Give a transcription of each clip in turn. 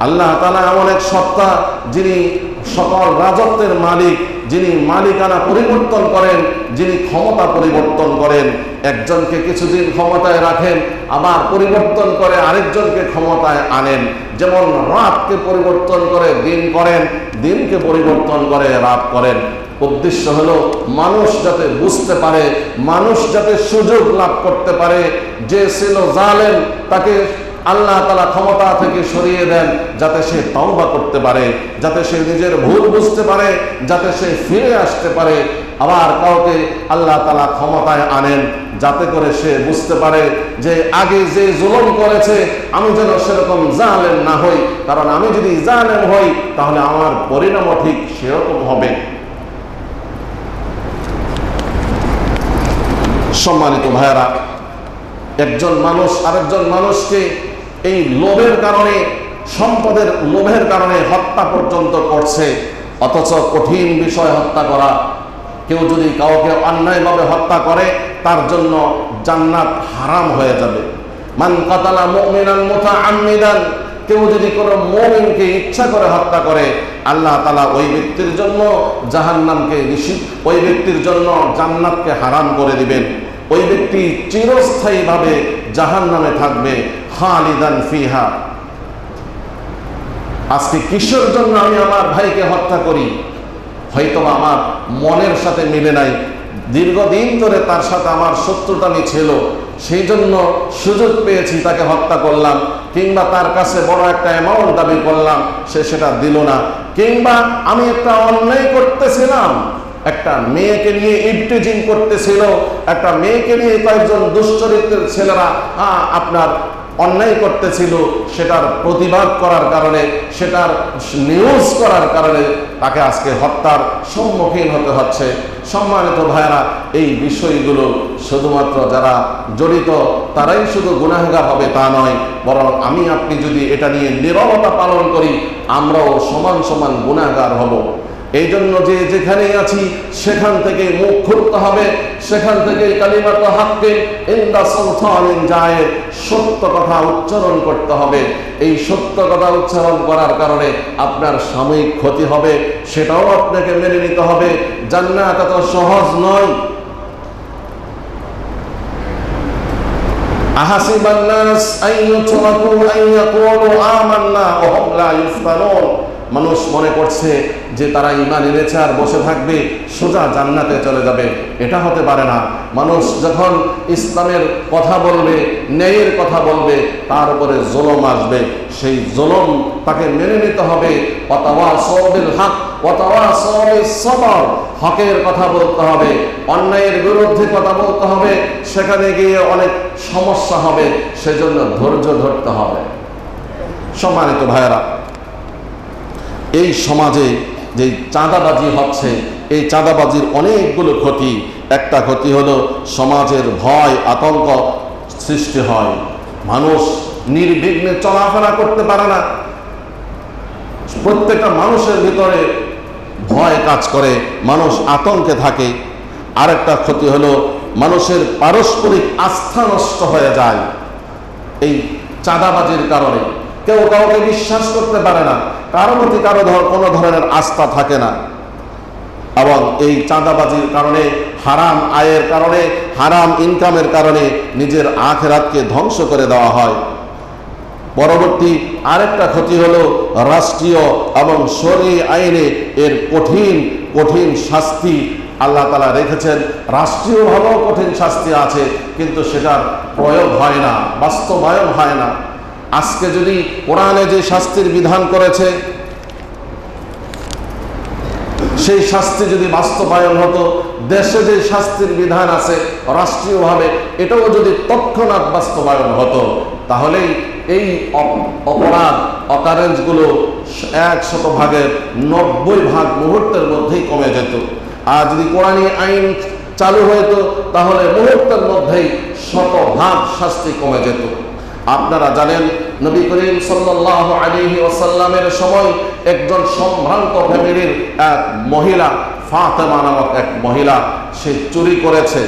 আল্লাহ তাআলা এমন এক সত্তা যিনি সকল রাজত্বের মালিক, যিনি মালিকানা পরিবর্তন করেন, যিনি ক্ষমতা পরিবর্তন করেন। একজনকে কিছুদিন ক্ষমতায় রাখেন, আবার পরিবর্তন করে আরেকজনকে ক্ষমতায় আনেন। যেমন রাতকে পরিবর্তন করে দিন করেন, দিনকে পরিবর্তন করে রাত করেন। উদ্দেশ্য হলো মানুষ যাতে বুঝতে পারে, মানুষ যাতে সুযোগ লাভ করতে পারে। যে ছিল জালেম, তাকে আল্লাহ তালা ক্ষমতা থেকে সরিয়ে দেন, যাতে সে তওবা করতে পারে, যাতে সে নিজের ভুল বুঝতে পারে, যাতে সে ফিরে আসতে পারে। আবার কাউকে আল্লাহ তালা ক্ষমতায় আনেন, যাতে করে সে বুঝতে পারে যে আগে যে জুলম করেছে, আমি যেন সেরকম জালেম না হই। কারণ আমি যদি জালেম হই, তাহলে আমার পরিণামও ঠিক সেরকম হবে। সম্মানিত ভাইয়েরা, একজন মানুষ আরেকজন মানুষকে এই লোভের কারণে, সম্পদের লোভের কারণে হত্যা পর্যন্ত করছে, অথচ কঠিন বিষয় হত্যা করা। কেউ যদি কাউকে অন্যায়ভাবে হত্যা করে, তার জন্য জান্নাত হারাম হয়ে যাবে। মান কাতালা মুমিনান মুতাআম্মিদান, কেউ যদি কোনো মুমিনকে ইচ্ছা করে হত্যা করে আল্লাহ তালা ওই ব্যক্তির জন্য জাহান্নামকে নিষিদ্ধ, ওই ব্যক্তির জন্য জান্নাতকে হারাম করে দিবেন। ওই ব্যক্তি চিরস্থায়ীভাবে জাহান নামে থাকবে, খালিদান ফিহা। আজকে কিসের জন্য আমি আমার ভাইকে হত্যা করি? হয়তো আমার মনের সাথে মিলে নাই। দীর্ঘদিন ধরে তার সাথে আমার শত্রুতামি ছিল সেই জন্য সুযোগ পেয়েছি তাকে হত্যা করলাম, কিংবা তার কাছে বড় একটা অ্যামাউন্ট দাবি করলাম, সে সেটা দিল না। কিংবা আমি একটা অন্যায় করতেছিলাম। একটা মেয়েকে নিয়ে ইফটিজিং করতেছিল, একটা মেয়েকে নিয়ে কয়েকজন দুশ্চরিত্রের ছেলেরা আপনার অন্যায় করতেছিল, সেটার প্রতিবাদ করার কারণে, সেটার নিউজ করার কারণে তাকে আজকে হত্যার সম্মুখীন হতে হচ্ছে। সম্মানিত ভাইরা এই বিষয়গুলো শুধুমাত্র যারা জড়িত, তারাই শুধু গুনাহগার হবে তা নয়, বরং আমি, আপনি যদি এটা নিয়ে নীরবতা পালন করি, আমরাও সমান সমান গুনাহগার হব। এই জন্য যে যেখানে আছি, সেখান থেকে মুখ খুলতে হবে। সেখান থেকে কালিমাত হাককে ইন্দা সলসালিন যায় সত্য কথা উচ্চারণ করতে হবে। এই সত্য কথা উচ্চারণ করার কারণে আপনার সাময়িক ক্ষতি হবে, সেটাও আপনাকে মেনে নিতে হবে। জান্নাত এত সহজ নয়। আহাসিবান্নাস আইয়ুতরাকু আইয়াকুলু, আমান্না ওয়া হুম লা ইউফতানুন মানুষ মনে করছে যে তারা ইমান এনেছে আর বসে থাকবে, সোজা জান্নাতে চলে যাবে। এটা হতে পারে না। মানুষ যখন ইসলামের কথা বলবে, ন্যায়ের কথা বলবে, তার উপরে জলম আসবে। সেই জলম তাকে মেনে নিতে হবে। অথবা সবর হকের কথা বলতে হবে, অন্যায়ের বিরুদ্ধে কথা বলতে হবে। সেখানে গিয়ে অনেক সমস্যা হবে, সেজন্য ধৈর্য ধরতে হবে। সম্মানিত ভাইয়েরা এই সমাজে যে চাঁদাবাজি হচ্ছে, এই চাঁদাবাজির অনেকগুলো ক্ষতি। একটা ক্ষতি হলো সমাজের ভয়, আতঙ্ক সৃষ্টি হয়। মানুষ নির্বিঘ্নে চলাফেরা করতে পারে না। প্রত্যেকটা মানুষের ভিতরে ভয় কাজ করে, মানুষ আতঙ্কে থাকে। আরেকটা ক্ষতি হলো মানুষের পারস্পরিক আস্থা নষ্ট হয়ে যায়। এই চাঁদাবাজির কারণে কেউ কাউকে বিশ্বাস করতে পারে না। কারও প্রতি কারও কোনো ধরনের আস্থা থাকে না। এবং এই চাঁদাবাজির কারণে, হারাম আয়ের কারণে, হারাম ইনকামের কারণে নিজের আখেরাতকে ধ্বংস করে দেওয়া হয়। পরবর্তী আরেকটা ক্ষতি হলো রাষ্ট্রীয় এবং সরি আইনে এর কঠিন কঠিন শাস্তি আল্লাহ তালা রেখেছেন। রাষ্ট্রীয়ভাবেও কঠিন শাস্তি আছে, কিন্তু সেটার প্রয়োগ হয় না, বাস্তবায়ন হয় না। আজকে যদি কোরআনে যে শাস্তির বিধান করেছে, সেই শাস্তি যদি বাস্তবায়ন হতো, দেশে যে শাস্তির বিধান আছে রাষ্ট্রীয়ভাবে, এটাও যদি তৎক্ষণাৎ বাস্তবায়ন হতো, তাহলেই এই অপ- অপরাধ অকারেন্সগুলো একশত ভাগের নব্বই ভাগ মুহূর্তের মধ্যেই কমে যেত। আর যদি কোরআনী আইন চালু হতো তাহলে মুহূর্তের মধ্যেই শত ভাগ শাস্তি কমে যেত। আপনারা জানেন নবী করিম সাল্লাহ আলাইহি ওয়াসাল্লামের সময় একজন সম্ভ্রান্ত ফ্যামিলির এক মহিলা ফাতেমা নামক এক মহিলা সে চুরি করেছে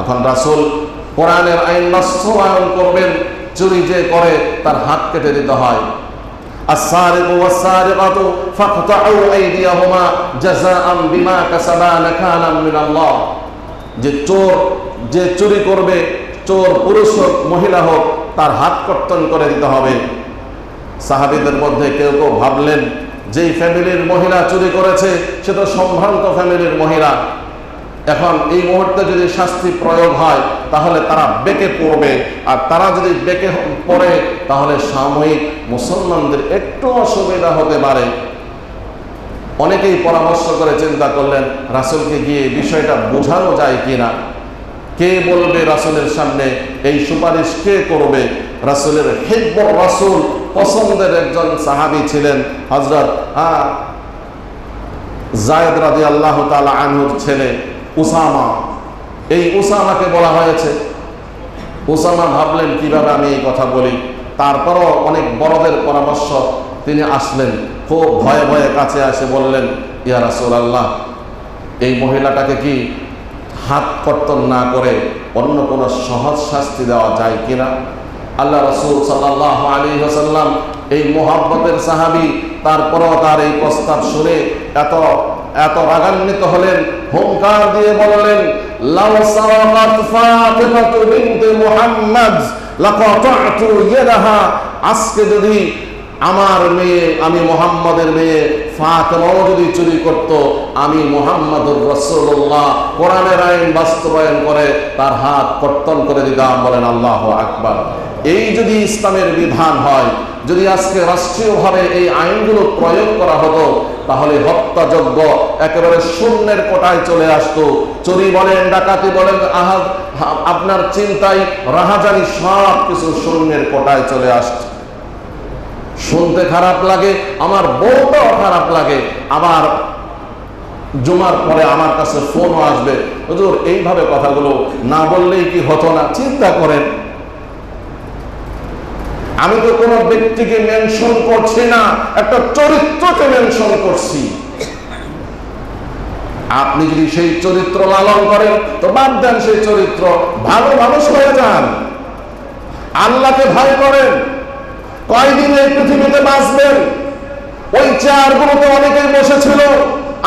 এখন রাসূল কোরআনের আইন বাস্তবায়ন করবেন চুরি যে করে তার হাত কেটে দিতে হয় السارق والسارقة فاقطعوا أيديهما جزاء بما كسبا نكالا من الله যে চোর যে চুরি করবে চোর, পুরুষ হোক, মহিলা হোক, তার হাত কর্তন করে দিতে হবে। সাহাবিদের মধ্যে কেউ কেউ ভাবলেন, যেই ফ্যামিলির মহিলা চুরি করেছে, সে তো সম্ভ্রান্ত ফ্যামিলির মহিলা। এখন এই মুহূর্তে যদি শাস্তি প্রয়োগ হয়, তাহলে তারা বেঁকে পড়বে। আর তারা যদি বেঁকে পড়ে, তাহলে সাময়িক মুসলমানদের একটু অসুবিধা হতে পারে। অনেকেই পরামর্শ করে চিন্তা করলেন, রাসুলকে গিয়ে বিষয়টা বোঝানো যায় কিনা? কে বলবে রাসুলের সামনে? এই সুপারিশ কে করবে? রাসুলের হেব্বর রাসুল, পছন্দের একজন সাহাবি ছিলেন হজরত জায়দ রাজি আল্লাহ তালা আনহুর ছেলে উসামা। এই উসামাকে বলা হয়েছে। উসামা ভাবলেন, কীভাবে আমি এই কথা বলি? তারপরও অনেক বড়দের পরামর্শ তিনি আসলেন। খুব ভয়ে ভয়ে কাছে আসে বললেন, ইয়া রাসুল আল্লাহ এই মহিলাটাকে কি হাত কর্তন না করে অন্য কোনো সহজ শাস্তি দেওয়া যায় কিনা? আল্লাহ রসুল সাল্লাহ আলী হাসাল্লাম এই মোহাব্বতের সাহাবি তারপরও তার এই প্রস্তাব শুনে এত এত রাগান্বিত হলেন, হুঙ্কার দিয়ে বললেন মুহাম্মদ আজকে যদি আমার মেয়ে, আমি মোহাম্মদের মেয়ে ফাতেমাও যদি চুরি করত, আমি মোহাম্মদুর রসুল্লাহ কোরআনের আইন বাস্তবায়ন করে তার হাত কর্তন করে দিতাম, বলেন আল্লাহ আকবার। এই যদি ইসলামের বিধান হয়, যদি আজকে রাষ্ট্রীয়ভাবে এই আইনগুলো প্রয়োগ করা হতো, তাহলে হত্যাযোগ্য একেবারে শূন্যের কোটায় চলে আসতো। চুরি বলেন, ডাকাতি বলেন আহা আপনার চিন্তায়, রাহাজানি সব কিছু শূন্যের কোটায় চলে আসছে শুনতে খারাপ লাগে, আমার বউটাও খারাপ লাগে। আবার জুমার পরে আমার কাছে ফোনও আসবে। হুজুর, এইভাবে কথাগুলো না বললেই কি হতো না? চিন্তা করেন। আমি তো কোনো ব্যক্তিকে মেনশন করছি না, একটা চরিত্রকে মেনশন করছি। আপনি যদি সেই চরিত্র লালন করেন, তো বাদ দেন সেই চরিত্র। ভালো মানুষ হয়ে যান। আল্লাহকে ভয় করেন। কয়দিন এই পৃথিবীতে বাঁচবেন? ওই চেয়ারগুলোতে অনেকেই বসেছিল,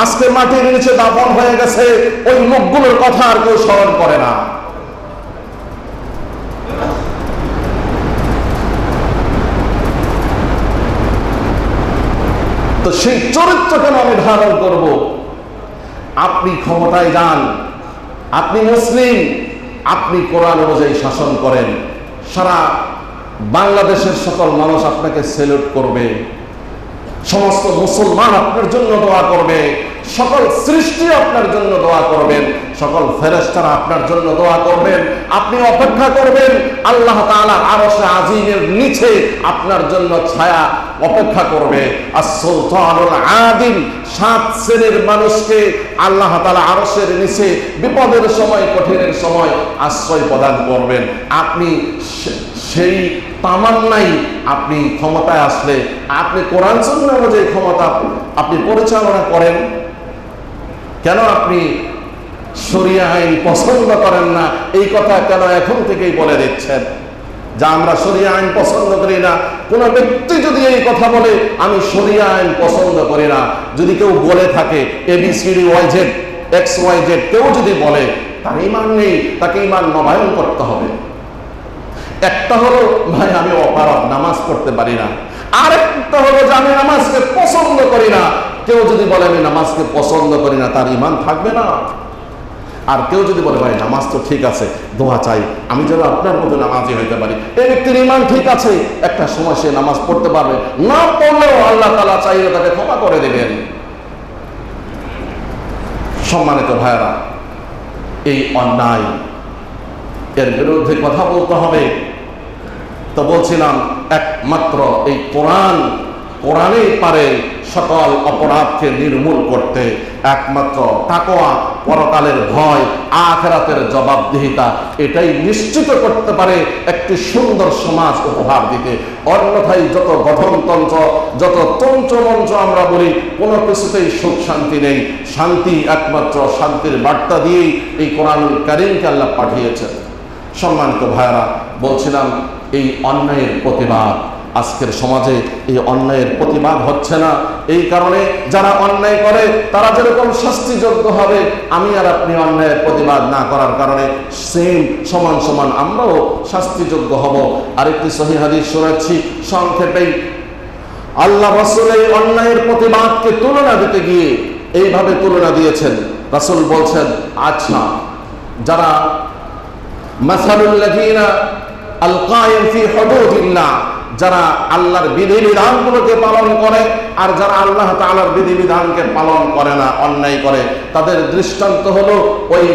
আজকে মাটির নিচে দাপন হয়ে গেছে, ওই লোকগুলোর কথা আর কেউ স্মরণ করে না। তো সেই চরিত্র কেন আমি ধারণ করব। আপনি ক্ষমতায় যান, আপনি মুসলিম, আপনি কোরআন অনুযায়ী শাসন করেন। সারা বাংলাদেশের সকল মানুষ আপনাকে সেলুট করবে। সমস্ত মুসলমান আপনার জন্য দোয়া করবে। সকল সৃষ্টি আপনার জন্য দোয়া করবেন। সকল ফেরেস্তারা আপনার জন্য দোয়া করবেন। আপনি অপেক্ষা করবেন, আল্লাহ তাআলা আরশে আজিমের নিচে আপনার জন্য ছায়া অপেক্ষা করবে। আর সুলতানুল আদিল সাত শ্রেণির মানুষকে আল্লাহ তাআলা আরশের নিচে বিপদের সময়, কঠিনের সময় আশ্রয় প্রদান করবেন। আপনি সে- সেই তামান্নাই আপনি ক্ষমতায় আসলে। আপনি কোরআন সুন্নাহ অনুযায়ী ক্ষমতা আপনি পরিচালনা করেন। কেন আপনি সরিয়া আইন পছন্দ করেন না? এই কথা কেন এখন থেকেই বলে দিচ্ছেন? যা আমরা সরিয়া আইন পছন্দ করি না, কোন ব্যক্তি যদি এই কথা বলে, আমি সরিয়া আইন পছন্দ করি না। যদি কেউ বলে থাকে A B C D Y Z X Y Z কেউ যদি বলে, তার ইমান নেই, তাকে ইমান নবায়ন করতে হবে। একটা হলো, ভাই, আমি অপারক নামাজ পড়তে পারি না। আর একটা হলো যে আমি নামাজকে পছন্দ করি না। কেউ যদি বলে আমি নামাজকে পছন্দ করি না, তার ইমান থাকবে না। আর কেউ যদি বলে, ভাই, নামাজ তো ঠিক আছে, দোয়া চাই, আমি যেন আপনার মতো নামাজি হইতে পারি। এই ব্যক্তির ইমান ঠিক আছে, একটা সময় সে নামাজ পড়তে পারবে। না পড়লেও আল্লাহ তালা চাইলে তাকে ক্ষমা করে দেবেন। সম্মানিত ভাইরা এই অন্যায়, এর বিরুদ্ধে কথা বলতে হবে। তো বলছিলাম, একমাত্র এই কোরআন, কোরআনেই পারে সকল অপরাধকে নির্মূল করতে। একমাত্র তাকোয়া পরকালের ভয়, আখেরাতের জবাবদিহিতা, এটাই নিশ্চিত করতে পারে একটি সুন্দর সমাজ উপহার দিতে। অন্যথায় যত গঠনতন্ত্র, যত তন্ত্রমন্ত্র আমরা বলি, কোনো কিছুতেই সুখ শান্তি নেই। শান্তি একমাত্র শান্তির বার্তা দিয়েই এই কোরআন কারিমকে আল্লাহ পাঠিয়েছেন। সম্মানিত ভাইরা বলছিলাম এই অন্যায়ের প্রতিবাদ। আজকের সমাজে এই অন্যায়ের প্রতিবাদ হচ্ছে না। এই কারণে যারা অন্যায় করে, তারা যেরকম শাস্তিযোগ্য হবে, আমি আর আপনি অন্যায়ের প্রতিবাদ না করার কারণে সেম সমান সমান আমরাও শাস্তিযোগ্য হব। আরেকটি সহি হাদিস শোনাচ্ছি সংক্ষেপেই আল্লাহ রসুল এই অন্যায়ের প্রতিবাদকে তুলনা দিতে গিয়ে এইভাবে তুলনা দিয়েছেন। রাসূল বলছেন আচ্ছা যারা মাসালুল্লাযীনা আল কায়েম ফি হুদুদিল্লাহ। যারা আল্লাহর বিধিবিধানগুলোকে পালন করে আর যারা আল্লাহ তাআলার বিধিবিধানকে পালন করে না, অন্যায় করে, তাদের দৃষ্টান্ত হলো ওই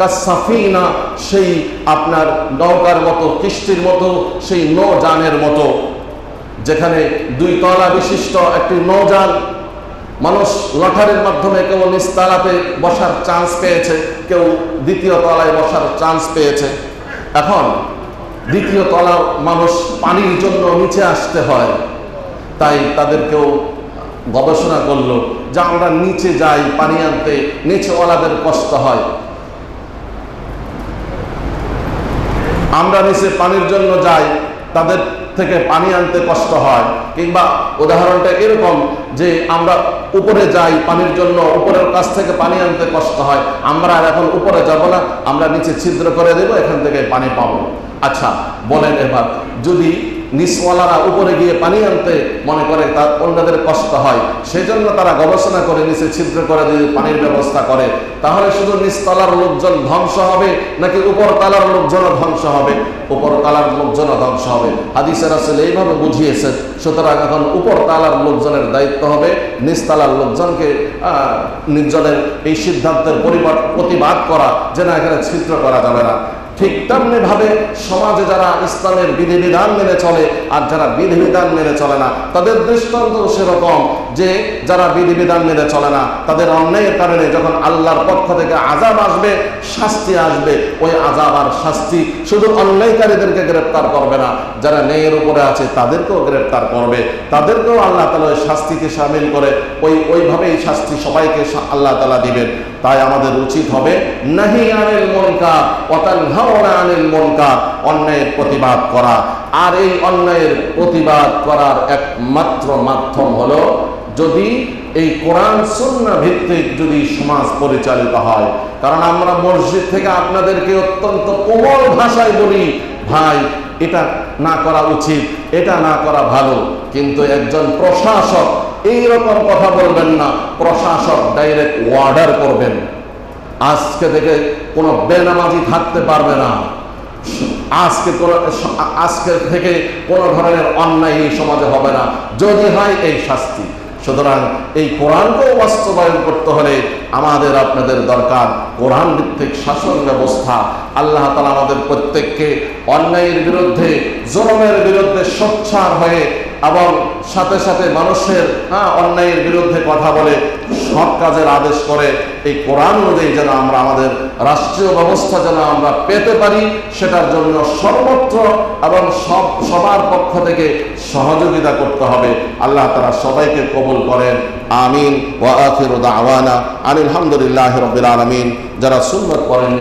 কাসাফিনা সেই আপনার নৌকার মতো, কিস্তির মতো, সেই নৌজানের মতো। যেখানে দুই তলা বিশিষ্ট একটি নৌযান, মানুষ লটারির মাধ্যমে কেউ নিস্তালাতে বসার চান্স পেয়েছে, কেউ দ্বিতীয় তলায় বসার চান্স পেয়েছে। এখন দ্বিতীয় তলার মানুষ পানির জন্য নিচে আসতে হয়। তাই তাদেরকেও গবেষণা করল যে আমরা নিচে যাই, পানি আনতে। নিচেওয়ালাদের কষ্ট হয়। আমরা নিচে পানির জন্য যাই, তাদের থেকে পানি আনতে কষ্ট হয়। কিংবা উদাহরণটা এরকম যে আমরা উপরে যাই, পানির জন্য উপরের কাছ থেকে পানি আনতে কষ্ট হয়। আমরা আর এখন উপরে যাব না, আমরা নিচে ছিদ্র করে দেব, এখান থেকে পানি পাবো। আচ্ছা বলেন এবার, যদি নিচওয়ালারা উপরে গিয়ে পানি আনতে মনে করে তার অন্যদের কষ্ট হয়, সেজন্য তারা গবেষণা করে, নিচে ছিদ্র করে দিয়ে পানির ব্যবস্থা করে, তাহলে শুধু নিচতলার লোকজন ধ্বংস হবে, নাকি উপর তালার লোকজনও ধ্বংস হবে? উপর তালার লোকজনও ধ্বংস হবে। হাদিসের আসলে এইভাবে বুঝিয়েছেন, সুতরাং এখন উপর তালার লোকজনের দায়িত্ব হবে, নিচতলার লোকজনকে নির্জনের এই সিদ্ধান্তের পরিবার প্রতিবাদ করা, যে না এখানে ছিদ্র করা যাবে না। ঠিক তেমনি ভাবে সমাজে যারা ইসলামের বিধিবিধান মেনে চলে আর যারা বিধিবিধান মেনে চলে না, তাদের দৃষ্টান্ত সেরকম যে যারা বিধিবিধান মেনে চলে না, তাদের অন্যায়ের কারণে যখন আল্লাহর পক্ষ থেকে আজাব আসবে, শাস্তি আসবে। ওই আজাব আর শাস্তি শুধু অন্যায়কারীদেরকে গ্রেপ্তার করবে না, যারা ন্যায়ের উপরে আছে তাদেরকেও গ্রেপ্তার করবে। তাদেরকেও আল্লাহ তালা ওই শাস্তিকে সামিল করে, ওই ওইভাবেই শাস্তি সবাইকে আল্লাহ তালা দিবেন। তাই আমাদের উচিত হবে নাহি আনিল মনকার অতানহাওনা আনিল মনকার, অন্যায়ের প্রতিবাদ করা। আর এই অন্যায়ের প্রতিবাদ করার একমাত্র মাধ্যম হলো, যদি এই কোরআন সুন্না ভিত্তিক যদি সমাজ পরিচালিত হয়। কারণ আমরা মসজিদ থেকে আপনাদেরকে অত্যন্ত কোমল ভাষায় বলি, ভাই, এটা না করা উচিত, এটা না করা ভালো। কিন্তু একজন প্রশাসক এই রকম কথা বলবেন না। প্রশাসক ডাইরেক্ট অর্ডার করবেন। আজকে থেকে কোনো বেনামাজি থাকতে পারবে না। আজকে আজকে থেকে কোনো ধরনের অন্যায় এই সমাজে হবে না। যদি হয় এই শাস্তি। সুতরাং এই কোরআনকেও বাস্তবায়ন করতে হলে আমাদের, আপনাদের দরকার কোরআন ভিত্তিক শাসন ব্যবস্থা। আল্লাহ তালা আমাদের প্রত্যেককে অন্যায়ের বিরুদ্ধে জনমের বিরুদ্ধে সোচ্চার হয়ে এবং সাথে সাথে মানুষের হ্যাঁ অন্যায়ের বিরুদ্ধে কথা বলে সৎ কাজের আদেশ করে, এই কোরআন অনুযায়ী যেন আমরা আমাদের রাষ্ট্রীয় ব্যবস্থা যেন আমরা পেতে পারি, সেটার জন্য সর্বত্র এবং সব, সবার পক্ষ থেকে সহযোগিতা করতে হবে। আল্লাহ তারা সবাইকে কবুল করেন। আমিন। ওয়া আখিরু আনিল হামদুলিল্লাহি রাব্বিল আলামিন। যারা সুন্নাত করেন